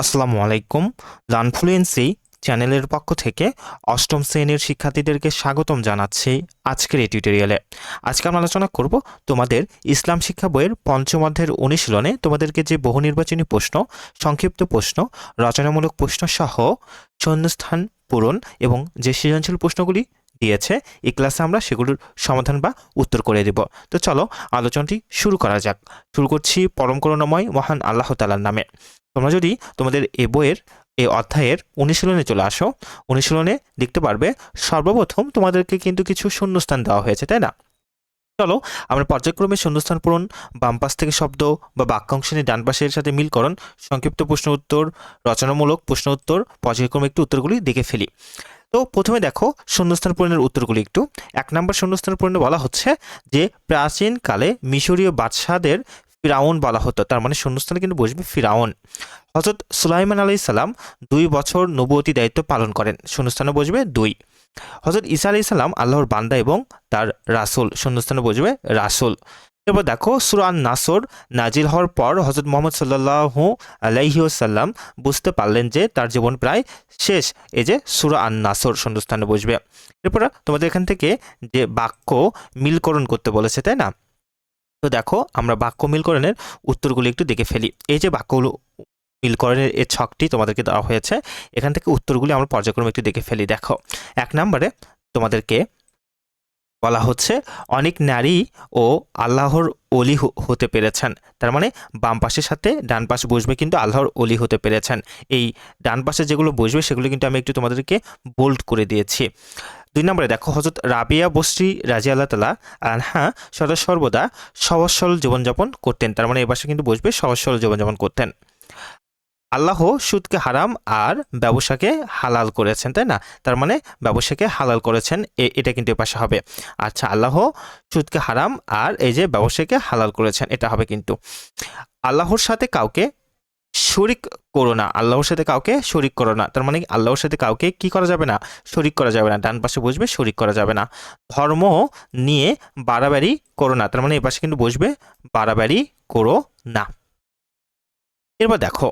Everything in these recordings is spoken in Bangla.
আসসালামু আলাইকুম। লার্নফ্লুয়েন্সি চ্যানেলের পক্ষ থেকে অষ্টম শ্রেণির শিক্ষার্থীদেরকে স্বাগতম জানাচ্ছি আজকের এই টিউটোরিয়ালে। আজকে আমরা আলোচনা করব তোমাদের ইসলাম শিক্ষা বইয়ের পঞ্চম অধ্যায়ের অনুশীলনে তোমাদেরকে যে বহু নির্বাচনী প্রশ্ন, সংক্ষিপ্ত প্রশ্ন, রচনামূলক প্রশ্ন সহ শূন্যস্থান পূরণ এবং যে সৃজনশীল প্রশ্নগুলি দিয়েছে, এই ক্লাসে আমরা সেগুলোর সমাধান বা উত্তর করে দেব। তো চলো আলোচনাটি শুরু করা যাক। শুরু করছি পরম করুণাময় মহান আল্লাহ তালার নামে। তোমরা যদি তোমাদের এ বইয়ের এই অধ্যায়ের অনুশীলনে চলে আসো, অনুশীলনে দেখতে পারবে সর্বপ্রথম তোমাদেরকে কিন্তু কিছু শূন্যস্থান দেওয়া হয়েছে, তাই না? চলো, আমরা পর্যায়ক্রমে শূন্যস্থান পূরণ, বাম পাশ থেকে শব্দ বা বাক্যাংশ নিয়ে ডান পাশের সাথে মিলকরণ সংক্ষিপ্ত প্রশ্ন উত্তর, রচনামূলক প্রশ্ন উত্তর, পর্যায়ক্রমে একটু উত্তরগুলি দেখে ফেলি। তো প্রথমে দেখো শূন্যস্থান পূরণের উত্তরগুলি একটু। এক নম্বর শূন্যস্থান পূরণে বলা হচ্ছে যে প্রাচীনকালে মিশরীয় বাদশাহদের ফিরাউন বলা হতো। তার মানে শূন্যস্থানে কিন্তু বসবে ফিরাউন। হজরত সুলাইমান আলাই সালাম দুই বছর নবতী দায়িত্ব পালন করেন। শূন্যস্থানে বসবে দুই। হজরত ঈসা আলাই সালাম আল্লাহর বান্দা এবং তার রাসুল। শূন্যস্থানে বসবে রাসুল। এরপর দেখো সুরান নাসর নাজিল হওয়ার পর হজরত মোহাম্মদ সাল্লাহু আলাইহিউসাল্লাম বুঝতে পারলেন যে তার জীবন প্রায় শেষ। এই যে সুরা আন নাসর শূন্যস্থানে বসবে। এরপর তোমাদের এখান থেকে যে বাক্য মিলকরণ করতে বলেছে, তাই না? তো দেখো, আমরা বাক্য মিলকরণের উত্তরগুলো একটু দেখে ফেলি। এই যে বাক্যগুলো মিলকরণের এই ছকটি তোমাদেরকে দেওয়া হয়েছে, এখান থেকে উত্তরগুলি আমরা পর্যায়ক্রমে একটু দেখে ফেলি। দেখো, এক নম্বরে তোমাদেরকে বলা হচ্ছে, অনেক নারী ও আল্লাহর অলি হতে পেরেছেন। তার মানে বাম পাশের সাথে ডান পাশে বসবে কিন্তু আল্লাহর অলি হতে পেরেছেন। এই ডান পাশে যেগুলো বসবে, সেগুলো কিন্তু আমি একটু তোমাদেরকে বোল্ড করে দিয়েছি। দুই নম্বরে দেখো হজরত রাবিয়া বস্রি রাজি আল্লাহ তালা আনহা সদা সর্বদা সহজ সরল জীবনযাপন করতেন। তার মানে এ পাশে কিন্তু বসবে সহজ সরল জীবনযাপন করতেন। আল্লাহ সুদকে হারাম আর ব্যবসাকে হালাল করেছেন, তাই না? তার মানে ব্যবসাকে হালাল করেছেন এটা কিন্তু এ হবে। আচ্ছা আল্লাহ সুদকে হারাম আর এই যে ব্যবসাকে হালাল করেছেন, এটা হবে কিন্তু। আল্লাহর সাথে কাউকে শরিক করো না, আল্লাহর সাথে কাউকে শরিক করো না। তার মানে আল্লাহর সাথে কাউকে কি করা যাবে না? শরিক করা যাবে না। ডান পাশে বসবে, শরিক করা যাবে না। ধর্ম নিয়ে বাড়াবাড়ি করো না। তার মানে এ পাশে কিন্তু বসবে, বাড়াবাড়ি করো না। এরপর দেখো,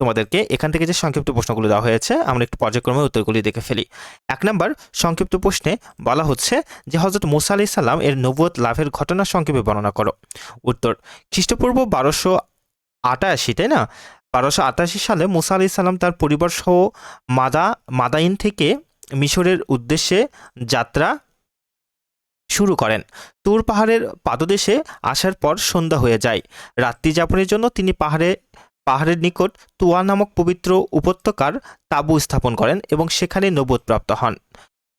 তোমাদেরকে এখান থেকে যে সংক্ষিপ্ত প্রশ্নগুলো দেওয়া হয়েছে, আমরা একটু পর্যায়ক্রমে উত্তরগুলি দেখে ফেলি। এক নম্বর, সংক্ষিপ্ত প্রশ্নে বলা হচ্ছে যে হজরত মুসা আলি সাল্লাম এর নবুয়ত লাভের ঘটনা সংক্ষেপে বর্ণনা করো। উত্তর, খ্রিস্টপূর্ব বারোশো আটাশি, তাই না? বারোশো আটাশি সালে মুসা আলি সাল্লাম তার পরিবার সহ মাদা, মাদাইন থেকে মিশরের উদ্দেশ্যে যাত্রা শুরু করেন। তুর পাহাড়ের পাদদেশে আসার পর সন্ধ্যা হয়ে যায়। রাত্রি যাপনের জন্য তিনি পাহাড়ে, পাহাড়ের নিকট তুয়া নামক পবিত্র উপত্যকার তাঁবু স্থাপন করেন এবং সেখানে নবুয়ত প্রাপ্ত হন।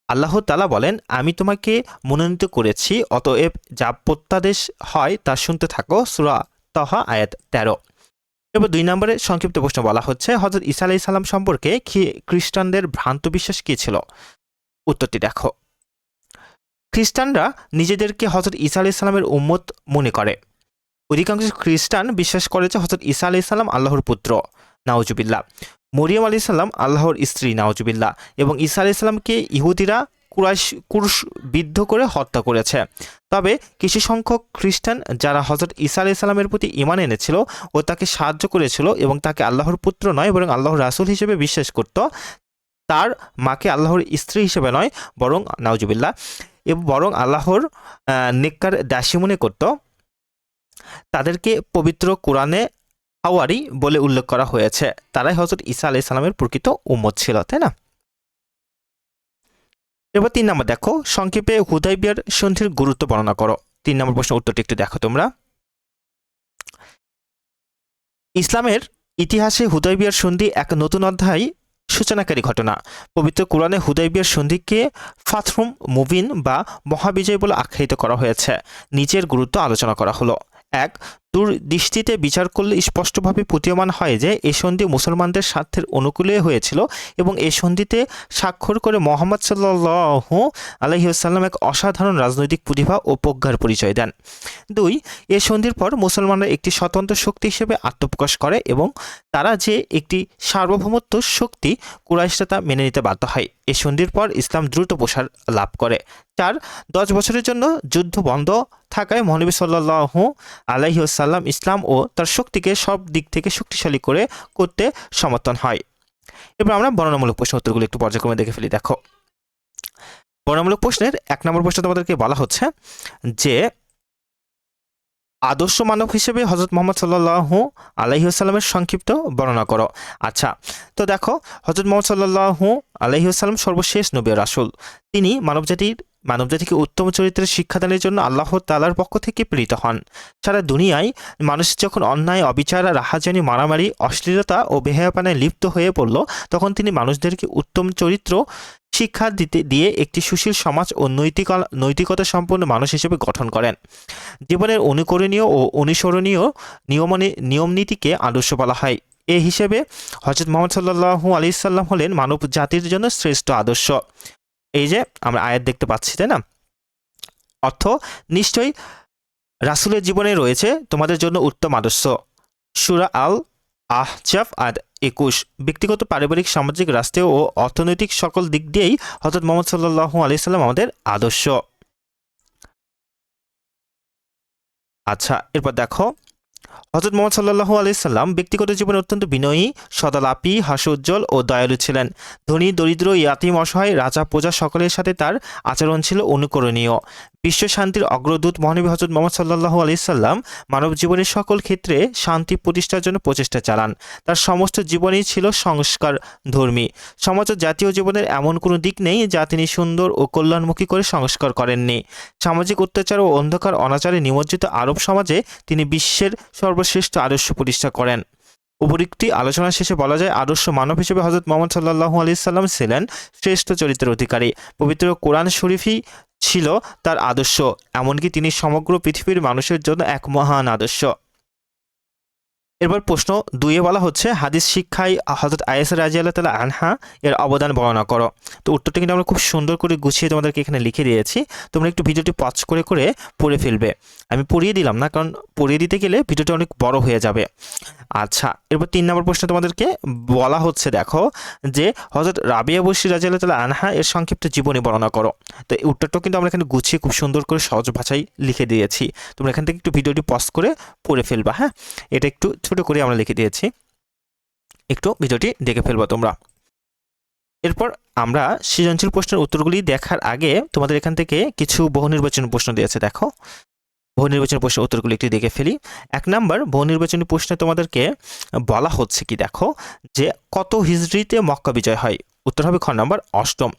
আল্লাহ তালা বলেন, আমি তোমাকে মনোনীত করেছি, অতএব যা প্রত্যাদেশ হয় তা শুনতে থাকো। সুরা তহা আয়াত তেরো। এবার দুই নম্বরে সংক্ষিপ্ত প্রশ্ন বলা হচ্ছে হজরত ইসা আলাই সাল্লাম সম্পর্কে খ্রিস্টানদের ভ্রান্ত বিশ্বাস কী ছিল? উত্তরটি দেখো। খ্রিস্টানরা নিজেদেরকে হজরত ইসা আলাই সাল্লামের উম্মত মনে করে। অধিকাংশ খ্রিস্টান বিশ্বাস করে যে হজরত ঈসা আলি সাল্লাম আল্লাহর পুত্র নাওজুবিল্লাহ মরিয়ম আলি সাল্লাম আল্লাহর স্ত্রী নাওজুবিল্লাহ এবং ঈসা আলি সাল্লামকে ইহুদিরা কুরাইশ, কুরুশ বিদ্ধ করে হত্যা করেছে। তবে কিছু সংখ্যক খ্রিস্টান যারা হজরত ঈসা আলি সাল্লামের প্রতি ইমান এনেছিল ও তাকে সাহায্য করেছিল এবং তাকে আল্লাহর পুত্র নয়, বরং আল্লাহর রাসূল হিসেবে বিশ্বাস করত, তার মাকে আল্লাহর স্ত্রী হিসেবে নয়, বরং নাওজুবিল্লাহ এবং বরং আল্লাহর নেককার দাসী মনে করত। তাদেরকে পবিত্র কোরআনে হাওয়ারি বলে উল্লেখ করা হয়েছে। তারাই হজরত ঈসা আলাই সালামের প্রকৃত উম্মত ছিল, তাই না? এবার তিন নম্বর দেখো, সংক্ষেপে হুদাইবিয়ার সন্ধির গুরুত্ব বর্ণনা করো। তিন নম্বর প্রশ্ন উত্তরটি একটু দেখো তোমরা। ইসলামের ইতিহাসে হুদাইবিয়ার সন্ধি এক নতুন অধ্যায় সূচনাকারী ঘটনা। পবিত্র কোরআনে হুদাইবিয়ার সন্ধিকে ফাথরুম মুবিন বা মহাবিজয় বলে আখ্যায়িত করা হয়েছে। নিচের গুরুত্ব আলোচনা করা হলো। এক দূর দৃষ্টিতে বিচার করলে স্পষ্টভাবে প্রতীয়মান হয় যে এই সন্ধি মুসলমানদের স্বার্থের অনুকূলে হয়েছিল এবং এই সন্ধিতে স্বাক্ষর করে মোহাম্মদ সাল্লাহ আলহিউসাল্লাম এক অসাধারণ রাজনৈতিক প্রতিভা ও প্রজ্ঞার পরিচয় দেন। দুই, এ সন্ধির পর মুসলমানরা একটি স্বতন্ত্র শক্তি হিসেবে আত্মপ্রকাশ করে এবং তারা যে একটি সার্বভৌমত্ব শক্তি কুরাইশরা তা মেনে নিতে বাধ্য হয়। এই সন্ধির পর ইসলাম দ্রুত প্রসার লাভ করে। চার, দশ বছরের জন্য যুদ্ধ বন্ধ থাকায় মহানবী সাল্লাহু আলাইসাল্লাম ইসলাম ও তার শক্তিকে সব দিক থেকে শক্তিশালী করে করতে সমর্থন হয়। এবার আমরা বর্ণনামূলক প্রশ্ন উত্তরগুলো একটু পর্যায়ক্রমে দেখে ফেলি। দেখো, বর্ণনামূলক প্রশ্নের এক নম্বর প্রশ্ন তোমাদেরকে বলা হচ্ছে যে আদর্শ মানব হিসেবে হজরত মোহাম্মদ সাল্লাহু আলহিউসাল্লামের সংক্ষিপ্ত বর্ণনা করো। আচ্ছা তো দেখো হজরত মোহাম্মদ সাল্লাহু আলহিউসাল্লাম সর্বশেষ নবী রাসুল। তিনি মানবজাতির, মানবজাতিকে উত্তম চরিত্রের শিক্ষাদানের জন্য আল্লাহ তালার পক্ষ থেকে প্রেরিত হন। সারা দুনিয়ায় মানুষ যখন অন্যায়, অবিচার রাহাজানি, মারামারি, অশ্লীলতা ও বেহায়াপানায় লিপ্ত হয়ে পড়ল, তখন তিনি মানুষদেরকে উত্তম চরিত্র শিক্ষা দিতে দিয়ে একটি সুশীল সমাজ ও নৈতিক নৈতিকতা সম্পন্ন মানুষ হিসেবে গঠন করেন। জীবনের অনুকরণীয় ও অনুসরণীয় নিয়মনে, নিয়মনীতিকে আদর্শ বলা হয়। এ হিসেবে হজরত মোহাম্মদ সাল্লাহু আলি সাল্লাম হলেন মানব জাতির জন্য শ্রেষ্ঠ আদর্শ। এই যে, আমরা আয়াত দেখতে পাচ্ছি, তাই না? অর্থ, নিশ্চয়ই রাসুলের জীবনে রয়েছে তোমাদের জন্য উত্তম আদর্শ। সুরা আল আহজাফ আর একুশ। ব্যক্তিগত পারিবারিক, সামাজিক, রাষ্ট্রীয় ও অর্থনৈতিক সকল দিক দিয়েই হজরত মোহাম্মদ সাল্লাহু আলিয়াল্লাম আমাদের আদর্শ। আচ্ছা এরপর দেখো। হজরত মোহাম্মদ সাল্লাহু আলাইসাল্লাম ব্যক্তিগত জীবনে অত্যন্ত বিনয়ী, সদালাপি, হাস্যোজ্জ্বল ও দয়ালু ছিলেন। ধনী, দরিদ্র, ইয়াতিম, অসহায়, রাজা, প্রজা সকলের সাথে তার আচরণ ছিল অনুকরণীয়। বিশ্ব শান্তির অগ্রদূত মহানবী হজরত মোহাম্মদ সাল্লাহু আলাইসাল্লাম মানব জীবনের সকল ক্ষেত্রে শান্তি প্রতিষ্ঠার জন্য প্রচেষ্টা চালান। তার সমস্ত জীবনই ছিল সংস্কার ধর্মী। সমাজ ও জাতীয় জীবনের এমন কোনো দিক নেই যা তিনি সুন্দর ও কল্যাণমুখী করে সংস্কার করেননি। সামাজিক অত্যাচার ও অন্ধকার অনাচারে নিমজ্জিত আরব সমাজে তিনি বিশ্বের সর্বশ্রেষ্ঠ আদর্শ প্রতিষ্ঠা করেন। উপরিক্তি আলোচনা শেষে বলা যায়, আদর্শ মানব হিসেবে হজরত মোহাম্মদ সাল্লাহু আলি সাল্লাম ছিলেন শ্রেষ্ঠ চরিত্রের অধিকারী। পবিত্র কোরআন শরীফই ছিল তার আদর্শ এমনকি তিনি সমগ্র পৃথিবীর মানুষের জন্য এক মহান আদর্শ। এরপর প্রশ্ন দুইয়ে বলা হচ্ছে, হাদিস শিক্ষায় হজরত আয়েস রাজি আল্লাহ তালা আনহা এর অবদান বর্ণনা করো। তো উত্তরটা কিন্তু আমরা খুব সুন্দর করে গুছিয়ে তোমাদেরকে এখানে লিখে দিয়েছি। তোমরা একটু ভিডিওটি পজ করে করে পড়ে ফেলবে। আমি পড়িয়ে দিলাম না, কারণ পড়িয়ে দিতে গেলে ভিডিওটি অনেক বড় হয়ে যাবে। আচ্ছা এরপর তিন নম্বর প্রশ্ন তোমাদেরকে বলা হচ্ছে, দেখো, যে হজরত রাবিয়া বসি রাজি আল্লাহ তালা আনহা এর সংক্ষিপ্ত জীবনী বর্ণনা করো। তো এই উত্তরটাও কিন্তু আমরা এখানে গুছিয়ে খুব সুন্দর করে সহজ ভাষায় লিখে দিয়েছি। তোমরা এখান থেকে একটু ভিডিওটি পজ করে পড়ে ফেলবা হ্যাঁ? এটা একটু ছোট করে আমরা লিখে দিয়েছি। একটু ভিডিওটি দেখে ফেলব তোমরা। এরপর আমরা সৃজনশীল প্রশ্নের উত্তরগুলি দেখার আগে তোমাদের এখান থেকে কিছু বহু নির্বাচনী প্রশ্ন দিয়েছে, দেখো। বহু নির্বাচনী প্রশ্নের উত্তরগুলি একটু দেখে ফেলি। এক নম্বর বহু নির্বাচনী প্রশ্নে তোমাদেরকে বলা হচ্ছে কি, দেখো, যে কত হিজড়িতে মক্কা বিজয় হয়? উত্তর হবে খ নাম্বার, অষ্টম।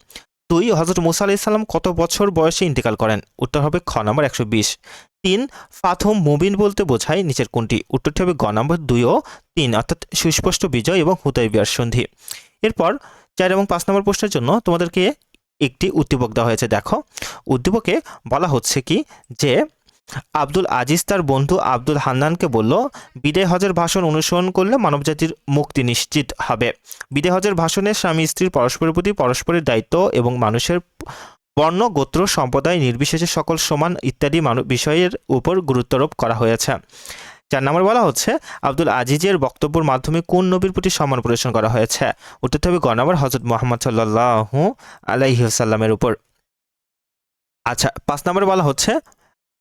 দুই হজরত মুসা আলাইসাল্লাম কত বছর বয়সে ইন্তেকাল করেন? উত্তর হবে খ নম্বর, একশো বিশ। তিন ফাথম মুবিন বলতে বোঝায় নিচের কোনটি। উত্তরটি হবে গ নম্বর, দুই ও তিন, অর্থাৎ সুস্পষ্ট বিজয় এবং হুতাই বিয়ার সন্ধি। এরপর চার এবং পাঁচ নম্বর প্রশ্নের জন্য তোমাদেরকে একটি উদ্দীপক দেওয়া হয়েছে। দেখো, উদ্দীপকে বলা হচ্ছে কি যে, আব্দুল আজিজ তার বন্ধু আব্দুল হান্নানকে বলল বিদে হজের ভাষণ অনুসরণ করলে মানবজাতির মুক্তি নিশ্চিত হবে। বিদে হজের ভাষণে স্বামী স্ত্রীর পরস্পরের প্রতি পরস্পরের দায়িত্ব এবং মানুষের বর্ণ, গোত্র, সম্প্রদায়, নির্বিশেষে সকল সমান ইত্যাদি বিষয়ের উপর গুরুত্বারোপ করা হয়েছে। চার নম্বর বলা হচ্ছে, আব্দুল আজিজের বক্তব্যের মাধ্যমে কোন নবীর প্রতি সম্মান প্রদর্শন করা হয়েছে? উত্তর হবে গ নম্বর হজরত মোহাম্মদ সাল্লাহ আলাইসাল্লামের উপর। আচ্ছা পাঁচ নম্বরে বলা হচ্ছে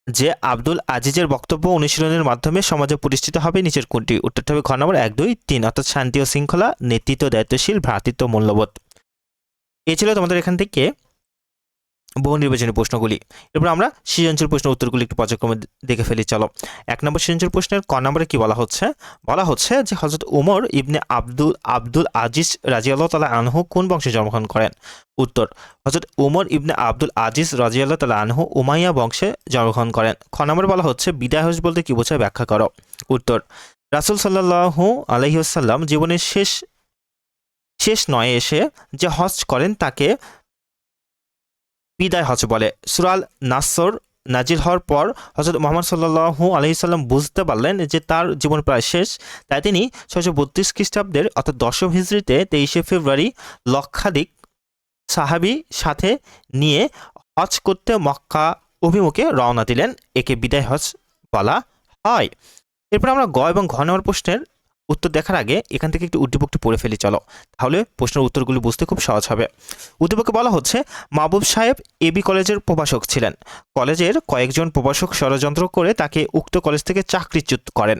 যে, আব্দুল আজিজের বক্তব্য অনুশীলনের মাধ্যমে সমাজে প্রতিষ্ঠিত হবে নিচের কোনটি? উত্তরটা হবে ঘ নম্বর, এক, দুই, তিন, অর্থাৎ শান্তি ও শৃঙ্খলা, নেতৃত্ব, দায়িত্বশীল, ভ্রাতৃত্ব, মূল্যবোধ। এ ছিল তোমাদের এখান থেকে বহু নির্বাচনী প্রশ্নগুলি। এরপর আমরা সৃজনশীল প্রশ্ন উত্তরগুলি একটু পর্যায়ক্রমে দেখে ফেলি, চলো। এক নম্বর সৃজনশীল প্রশ্নের ক নম্বরে কি বলা হচ্ছে? বলা হচ্ছে যে হজরত উমর ইবনে আব্দুল আব্দুল আজিজ রাজিয়াল্লাহ তালা আনহু কোন বংশে জন্মগ্রহণ করেন? উত্তর হজরত উমর ইবনে আব্দুল আজিজ রাজিয়াল্লাহ তালা আনহু উমাইয়া বংশে জন্মগ্রহণ করেন। খ নম্বর বলা হচ্ছে, বিদায় হজ বলতে কি বোঝায় ব্যাখ্যা করো? উত্তর, রাসুল সাল্লাহু আলহিউসাল্লাম জীবনের শেষ শেষ নয় এসে যে হজ করেন তাকে বিদায় হজ বলে সুরাল নাসর নাজির হওয়ার পর হজরত মোহাম্মদ সাল্লাহু আলহিসাল্লাম বুঝতে পারলেন যে তার জীবন প্রায় শেষ। তাই তিনি ছয়শো বত্রিশ খ্রিস্টাব্দের অর্থাৎ দশম হিজড়িতে তেইশে ফেব্রুয়ারি লক্ষাধিক সাহাবি সাথে নিয়ে হজ করতে মক্কা অভিমুখে রওনা দিলেন। একে বিদায় হজ বলা হয়। এরপর আমরা গ এবং ঘ নম্বর প্রশ্নের উত্তর দেখার আগে এখান থেকে একটু উদ্দীপকটি পড়ে ফেলি, চলো। তাহলে প্রশ্নের উত্তরগুলি বুঝতে খুব সহজ হবে। উদ্দীপকে বলা হচ্ছে, মাহবুব সাহেব এবি কলেজের প্রভাষক ছিলেন। কলেজের কয়েকজন প্রভাষক ষড়যন্ত্র করে তাকে উক্ত কলেজ থেকে চাকরিচ্যুত করেন।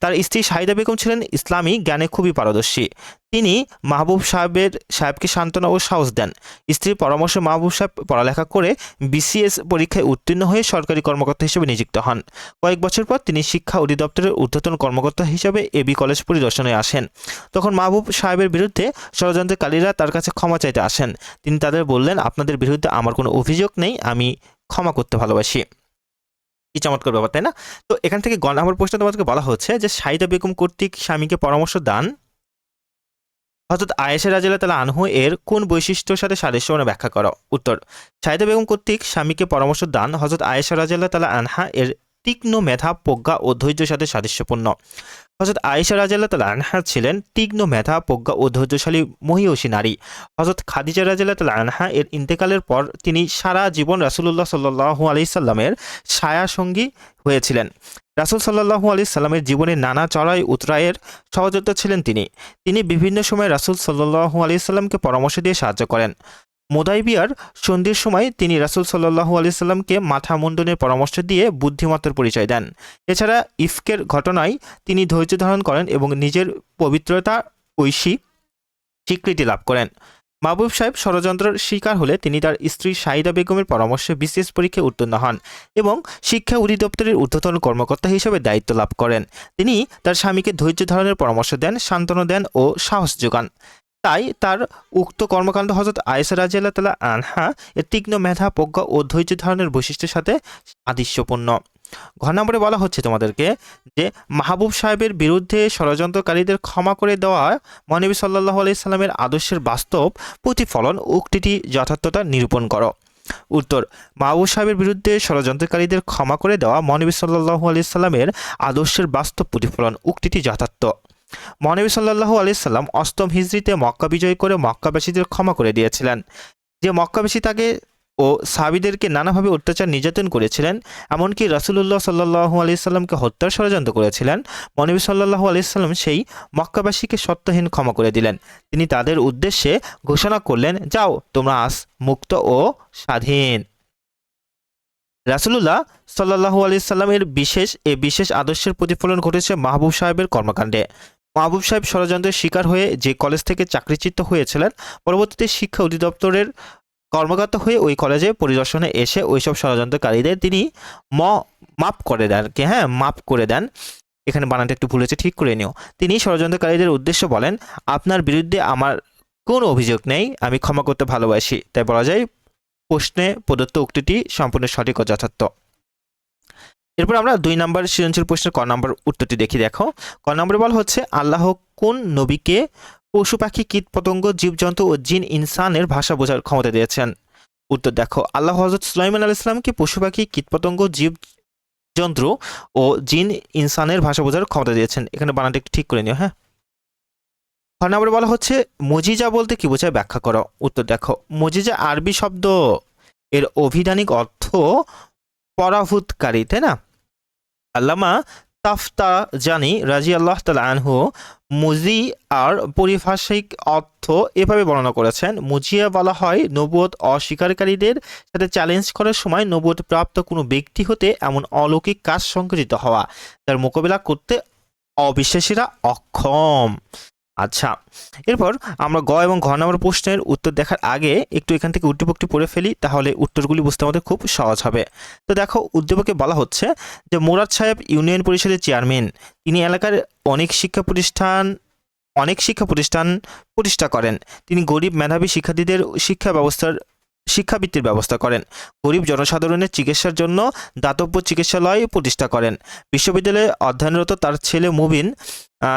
তার স্ত্রী সাহিদা বেগম ছিলেন ইসলামী, জ্ঞানে খুবই পারদর্শী। তিনি মাহবুব সাহেবের, সাহেবকে সান্ত্বনা ও সাহস দেন। স্ত্রীর পরামর্শে মাহবুব সাহেব পড়ালেখা করে বিসিএস পরীক্ষায় উত্তীর্ণ হয়ে সরকারি কর্মকর্তা হিসেবে নিযুক্ত হন। কয়েক বছর পর তিনি শিক্ষা অধিদপ্তরের ঊর্ধ্বতন কর্মকর্তা হিসেবে এবি কলেজ পরিদর্শনে আসেন। তখন মাহবুব সাহেবের বিরুদ্ধে ষড়যন্ত্রকারীরা তার কাছে ক্ষমা চাইতে আসেন। তিনি তাদের বললেন, আপনাদের বিরুদ্ধে আমার কোনো অভিযোগ নেই, আমি ক্ষমা করতে ভালোবাসি। কি চমৎকার ব্যাপার, তাই না? তো এখান থেকে গণ, আমার প্রশ্ন তোমাদেরকে বলা হচ্ছে যে সাইদা বেগম কর্তৃক স্বামীকে পরামর্শ দান হজরত আয়েশা রাজিল্লা তালা আনহু এর কোন বৈশিষ্ট্যর সাথে সাদৃশ্য মানে ব্যাখ্যা করো? উত্তর সাইদা বেগম কর্তৃক স্বামীকে পরামর্শ দান হজরত আয়েশা রাজিল্লা তালা আনহা এর তীক্ষ্ণ মেধা, প্রজ্ঞা ও ধৈর্যের সাথে সাদৃশ্যপূর্ণ। হজরত আয়েশা রাজিল্লা তালা আনহা ছিলেন তীক্ষ্ণ মেধা, প্রজ্ঞা ও ধৈর্যশালী মহিয়সী নারী। হজরত খাদিজা রাজিল্লা তালা আনহা এর ইন্তেকালের পর তিনি সারা জীবন রাসুলুল্লাহ সাল্লাহু আলাইসাল্লামের ছায়া সঙ্গী হয়েছিলেন। রাসুল সাল্লাহু আলি সাল্লামের জীবনে নানা চড়াই উতরায়ের সহযোদ্ধা ছিলেন তিনি। তিনি বিভিন্ন সময় রাসুল সাল্লাহু আলি সাল্লামকে পরামর্শ দিয়ে সাহায্য করেন। মোদাইবিয়ার সন্ধির সময় তিনি রাসুল সাল্লাহু আলি সাল্লামকে মাথা মুন্ডনের পরামর্শ দিয়ে বুদ্ধিমত্তার পরিচয় দেন। এছাড়া ইফকের ঘটনায় তিনি ধৈর্য ধারণ করেন এবং নিজের পবিত্রতা ঐশী স্বীকৃতি লাভ করেন। মাহবুব সাহেব ষড়যন্ত্রের শিকার হলে তিনি তার স্ত্রী শাহিদা বেগমের পরামর্শে বিশেষ পরীক্ষায় উত্তীর্ণ হন এবং শিক্ষা অধিদপ্তরের ঊর্ধ্বতন কর্মকর্তা হিসেবে দায়িত্ব লাভ করেন। তিনি তার স্বামীকে ধৈর্য ধারণের পরামর্শ দেন, সান্ত্বনা দেন ও সাহস যোগান। তাই তার উক্ত কর্মকাণ্ড হজরত আয়েসা রাজিয়াল্লাহ তালা আনহা এর তীক্ষ্ণ মেধা, প্রজ্ঞা ও ধৈর্য ধারণের বৈশিষ্ট্যের সাথে আদৃশ্যপূর্ণ। ঘর নম্বরে বলা হচ্ছে তোমাদেরকে যে মাহবুব সাহেবের বিরুদ্ধে ষড়যন্ত্রকারীদের ক্ষমা করে দেওয়া মহানবী সাল্লাহ আলাইসাল্লামের আদর্শের বাস্তব প্রতিফলন উক্তিটি যথার্থতা নিরূপণ করো। উত্তর, মাহবুব সাহেবের বিরুদ্ধে ষড়যন্ত্রকারীদের ক্ষমা করে দেওয়া মহানবী সাল্লাহু আলাইসাল্লামের আদর্শের বাস্তব প্রতিফলন উক্তিটি যথার্থ। মহানবী সাল্লাহু আলাইসাল্লাম অষ্টম হিজড়িতে মক্কা বিজয় করে মক্কাবাসীদের ক্ষমা করে দিয়েছিলেন। যে মক্কাবাসী তাকে ও সাবিদেরকে নানাভাবে অত্যাচার নির্যাতন করেছিলেন, এমনকি রাসুলুল্লাহ সাল্লাহু আলিয়াল্লামকে হত্যার ষড়যন্ত্র করেছিলেন। মনবী সাল্লাহু আলিয়াল্লাম সেই মক্কাবাসীকে সত্যহীন ক্ষমা করে দিলেন। তিনি তাদের উদ্দেশ্যে ঘোষণা করলেন, যাও, তোমরা আস মুক্ত ও স্বাধীন। রাসুলুল্লাহ সাল্লাহু আলিয়াল্লামের বিশেষ, এ বিশেষ আদর্শের প্রতিফলন ঘটেছে মাহবুব সাহেবের কর্মকাণ্ডে। মাহবুব সাহেব ষড়যন্ত্রের শিকার হয়ে যে কলেজ থেকে চাকরিচ্যুত হয়েছিলেন, পরবর্তীতে শিক্ষা অধিদপ্তরের কর্মকর্তা হয়ে ওই কলেজে পরিদর্শনে এসে ওইসব ষড়যন্ত্রকারীদের তিনি ম মাপ করে দেন, কে হ্যাঁ মাপ করে দেন। এখানে বানানটা একটু ভুলেছে ঠিক করে নিও। তিনি ষড়যন্ত্রকারীদের উদ্দেশ্য বলেন, আপনার বিরুদ্ধে আমার কোনো অভিযোগ নেই, আমি ক্ষমা করতে ভালোবাসি। তাই বলা যায়, প্রশ্নে প্রদত্ত উক্তিটি সম্পূর্ণ সঠিক ও যথার্থ। এরপর আমরা দুই নম্বর সৃজনশীল প্রশ্নের ক নম্বর উত্তরটি দেখি, দেখো। ক নম্বরে বল হচ্ছে, আল্লাহ কোন নবীকে পশু পাখি কীট পতঙ্গ জীবজন্তু ও জিন ইনসানের ভাষা বোঝার ক্ষমতা দিয়েছেন। উত্তর দেখো, আল্লাহ হজরত সুলাইমান আল ইসলামকে পশু পাখি, কীটপতঙ্গ জীব যন্ত্র ও জিন ইনসানের ভাষা বোঝার ক্ষমতা দিয়েছেন? এখানে বানানটা একটু ঠিক করে নিও হ্যাঁ? খ নম্বরে বলা হচ্ছে, মজিজা বলতে কি বোঝায় ব্যাখ্যা করো? উত্তর দেখো, মজিজা আরবি শব্দ, এর অভিধানিক অর্থ পরাভূতকারী, তাই না? আল্লামা তাফতা জানি রাজি আল্লাহ তাল আনহু মুজি আর পরিভাষিক অর্থ এভাবে বর্ণনা করেছেন, মুজিয়া বলা হয় নবুয়ত অস্বীকারীদের সাথে চ্যালেঞ্জ করার সময় নবুয়ত প্রাপ্ত কোনো ব্যক্তি হতে এমন অলৌকিক কাজ সংঘটিত হওয়া। যার মোকাবিলা করতে অবিশ্বাসীরা অক্ষম। আচ্ছা এরপর আমরা গ এবং ঘ নম্বর প্রশ্নের উত্তর দেখার আগে একটু এখান থেকে উদ্দীপকটি পড়ে ফেলি, তাহলে উত্তরগুলি বুঝতে আমাদের খুব সহজ হবে। তো দেখো, উদ্দীপকে বলা হচ্ছে যে মোরাদ সাহেব ইউনিয়ন পরিষদের চেয়ারম্যান। তিনি এলাকার অনেক শিক্ষা প্রতিষ্ঠান, অনেক শিক্ষা প্রতিষ্ঠান প্রতিষ্ঠা করেন। তিনি গরিব মেধাবী শিক্ষার্থীদের শিক্ষা ব্যবস্থার, শিক্ষাবৃত্তির ব্যবস্থা করেন। গরিব জনসাধারণের চিকিৎসার জন্য দাতব্য চিকিৎসালয় প্রতিষ্ঠা করেন। বিশ্ববিদ্যালয়ে অধ্যয়নরত তার ছেলে মুবিন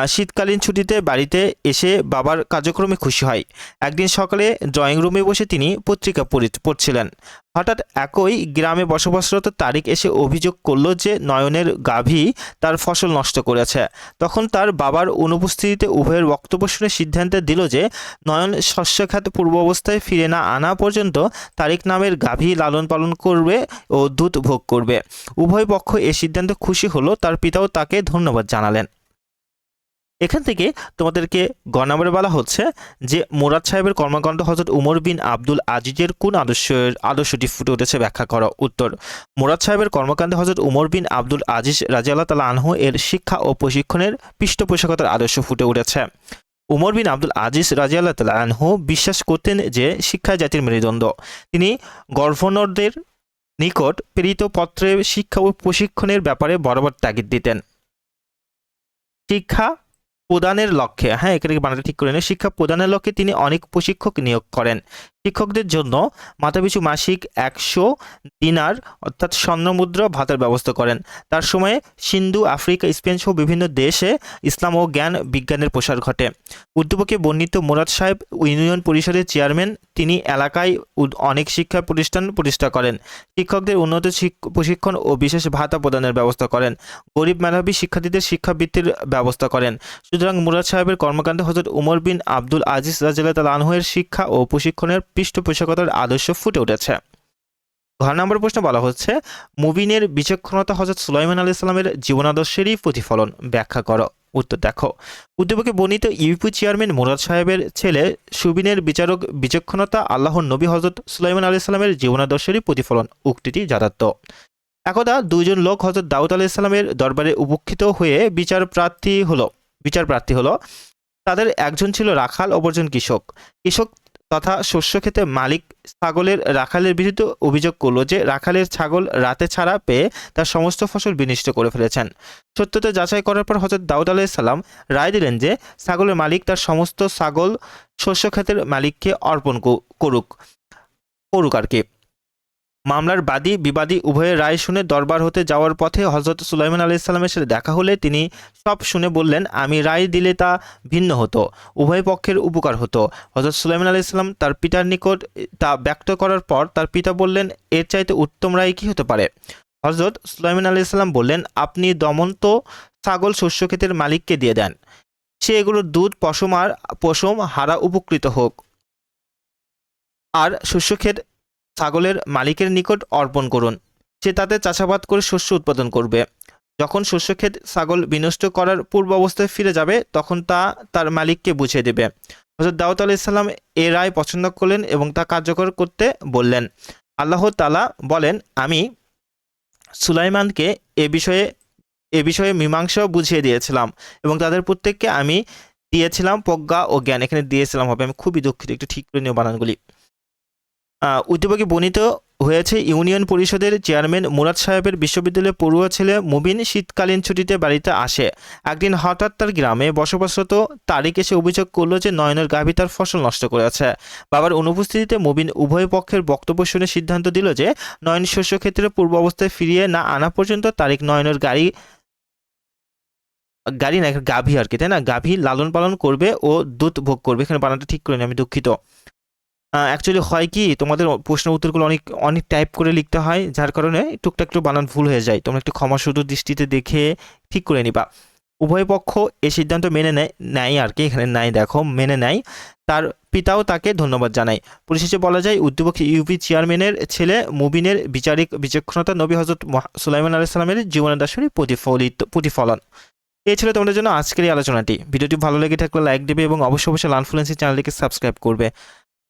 শীতকালীন ছুটিতে বাড়িতে এসে বাবার কার্যক্রমে খুশি হয়। একদিন সকালে ড্রয়িং রুমে বসে তিনি পত্রিকা পড়ছিলেন। হঠাৎ একই গ্রামে বসবাসরত তারিক এসে অভিযোগ করল যে নয়নের গাভী তার ফসল নষ্ট করেছে। তখন তার বাবার অনুপস্থিতিতে উভয়ের বক্তব্য শুনে সিদ্ধান্ত দিল যে নয়ন শস্যখাত পূর্ব অবস্থায় ফিরে না আনা পর্যন্ত তারিক নামের গাভী লালন পালন করবে ও দুধ ভোগ করবে। উভয় পক্ষ এ সিদ্ধান্ত খুশি হলো। তার পিতাও তাকে ধন্যবাদ জানালেন। এখান থেকে তোমাদেরকে গ নম্বরে বলা হচ্ছে যে, মুরাদ সাহেবের কর্মকাণ্ড হজরত উমর বিন আব্দুল আজিজের কোন আদর্শের, আদর্শটি ফুটে উঠেছে ব্যাখ্যা করা উত্তর। মুরাদ সাহেবের কর্মকাণ্ডে হজরত উমর বিন আব্দুল আজিজ রাজিয়াল্লাহ তালা আনহু এর শিক্ষা ও প্রশিক্ষণের পৃষ্ঠপোষকতার আদর্শ ফুটে উঠেছে। উমর বিন আব্দুল আজিজ রাজিয়াল্লাহ তালা আনহু বিশ্বাস করতেন যে শিক্ষা জাতির মেরুদণ্ড। তিনি গভর্নরদের নিকট প্রেরিত পত্রে শিক্ষা ও প্রশিক্ষণের ব্যাপারে বরাবর তাগিদ দিতেন। শিক্ষা প্রদানের লক্ষ্যে। হ্যাঁ এখানে বানাটা ঠিক করে নেই? শিক্ষা প্রদানের লক্ষ্যে তিনি অনেক প্রশিক্ষক নিয়োগ করেন। শিক্ষকদের জন্য মাথাপিছু মাসিক একশো দিনার অর্থাৎ স্বর্ণমুদ্রা ভাতার ব্যবস্থা করেন। তার সময়ে সিন্ধু, আফ্রিকা, স্পেন সহ বিভিন্ন দেশে ইসলাম ও জ্ঞান বিজ্ঞানের প্রসার ঘটে। উদ্যোগে বর্ণিত মুরাদ সাহেব ইউনিয়ন পরিষদের চেয়ারম্যান, তিনি এলাকায় অনেক শিক্ষা প্রতিষ্ঠান প্রতিষ্ঠা করেন। শিক্ষকদের উন্নত শিক- প্রশিক্ষণ ও বিশেষ ভাতা প্রদানের ব্যবস্থা করেন। গরিব মেধাবী শিক্ষার্থীদের শিক্ষাবৃত্তির ব্যবস্থা করেন। সুতরাং মুরাদ সাহেবের কর্মকাণ্ডে হজরত উমর বিন আব্দুল আজিজ রাজিয়াল আনহুয়ের শিক্ষা ও প্রশিক্ষণের পৃষ্ঠপোষকতার আদর্শ ফুটে উঠেছে। ঘর নম্বর প্রশ্ন বলা হচ্ছে, মুবিনের বিচক্ষণতা হজরত সুলাইমান আলী ইসলামের জীবনাদর্শেরই প্রতিফলন। ব্যাখ্যা করো। উত্তর দেখো। উদ্যোগে বর্ণিত ইউপি চেয়ারম্যান মুরাদ সাহেবের ছেলে সুবিনের বিচারক বিচক্ষণতা আল্লাহর নবী হজরত সুলাইমান আলী ইসলামের জীবনাদর্শেরই প্রতিফলন। উক্তিটি যথার্থ। একদা দুজন লোক হজরত দাউদ আলাহ ইসলামের দরবারে উপেক্ষিত হয়ে বিচার প্রার্থী হলো। বিচার প্রার্থী হলো। তাদের একজন ছিল রাখাল, অপরজন কৃষক। কৃষক তথা শস্য খেতে মালিক ছাগলের রাখালের বিরুদ্ধে অভিযোগ করল যে রাখালের ছাগল রাতে ছাড়া পেয়ে তার সমস্ত ফসল বিনিষ্ট করে ফেলেছেন। সত্যতা যাচাই করার পর হজরত দাউদ আলাইসাল্লাম রায় দিলেন যে ছাগলের মালিক তার সমস্ত ছাগল শস্য ক্ষেতের মালিককে অর্পণ করুক করুক আর কি। মামলার বাদী বিবাদী উভয়ের রায় শুনে দরবার হতে যাওয়ার পথে হজরত সুলাইমান আলি ইসলামের সাথে দেখা হলে তিনি সব শুনে বললেন, আমি রায় দিলে তা ভিন্ন হতো, উভয় পক্ষের উপকার হতো। হজরত সুলাইমান আলি ইসলাম তার পিতার নিকট তা ব্যক্ত করার পর তার পিতা বললেন, এর চাইতে উত্তম রায় কি হতে পারে? হজরত সুলাইমান আলি ইসলাম বললেন, আপনি দমন্ত ছাগল শস্য ক্ষেতের মালিককে দিয়ে দেন। সে এগুলোর দুধ, পশম আর পশম হারা উপকৃত হোক। আর শস্যক্ষেত ছাগলের মালিকের নিকট অর্পণ করুন। সে তাতে চাষাবাদ করে শস্য উৎপাদন করবে। যখন শস্যক্ষেত ছাগল বিনষ্ট করার পূর্ব অবস্থায় ফিরে যাবে, তখন তা তার মালিককে বুঝিয়ে দেবে। হজরত দাউদ আলাইসাল্লাম এ রায় পছন্দ করলেন এবং তা কার্যকর করতে বললেন। আল্লাহ তালা বলেন, আমি সুলাইমানকে এ বিষয়ে এ বিষয়ে মীমাংসাও বুঝিয়ে দিয়েছিলাম এবং তাদের প্রত্যেককে আমি দিয়েছিলাম প্রজ্ঞা ও জ্ঞান। এখানে দিয়েছিলাম হবে। আমি খুবই দুঃখিত। একটু ঠিক করে নিও বানানগুলি। উদ্যোগে বর্ণিত হয়েছে ইউনিয়ন পরিষদের চেয়ারম্যান মুরাদ সাহেবের বিশ্ববিদ্যালয়ের পড়ুয়া ছেলে মুবিন। শীতকালীন ছুটিতে বাড়িতে আসে। একদিন হঠাৎ তার গ্রামে বসবাসরত তারিক এসে অভিযোগ করল যে নয়নের গাভী তার ফসল নষ্ট করেছে। বাবার অনুপস্থিতিতে মুবিন উভয় পক্ষের বক্তব্য শুনে সিদ্ধান্ত দিল যে নয়ন শস্য ক্ষেত্রে পূর্ব অবস্থায় ফিরিয়ে না আনা পর্যন্ত তারিক নয়নের গাড়ি গাড়ি না, গাভী আর কি, তাই না? গাভী লালন পালন করবে ও দুধ ভোগ করবে। এখানে বানানটা ঠিক করে আমি দুঃখিত। অ্যাকচুয়ালি হয় কি, তোমাদের প্রশ্ন উত্তরগুলো অনেক অনেক টাইপ করে লিখতে হয়, যার কারণে টুকটাক একটু বানান ভুল হয়ে যায়। তোমরা একটু ক্ষমা শুধু দৃষ্টিতে দেখে ঠিক করে নিবা। উভয় পক্ষ এই সিদ্ধান্ত মেনে নেয় নেয় আর কি, এখানে নাই দেখো, মেনে নেয়। তার পিতাও তাকে ধন্যবাদ জানায়। পরিশেষে বলা যায় উদ্যোপক্ষী ইউপি চেয়ারম্যানের ছেলে মুবিনের বিচারিক বিচক্ষণতা নবী হজরত সুলাইমান আলাইসালামের জীবনাদর্শনী প্রতিফলিত, প্রতিফলন। এই ছিল তোমাদের জন্য আজকের এই আলোচনাটি। ভিডিওটি ভালো লেগে থাকলে লাইক দেবে এবং অবশ্যই অবশ্যই লানফ্লুয়েন্সি চ্যানেলটিকে সাবস্ক্রাইব করবে।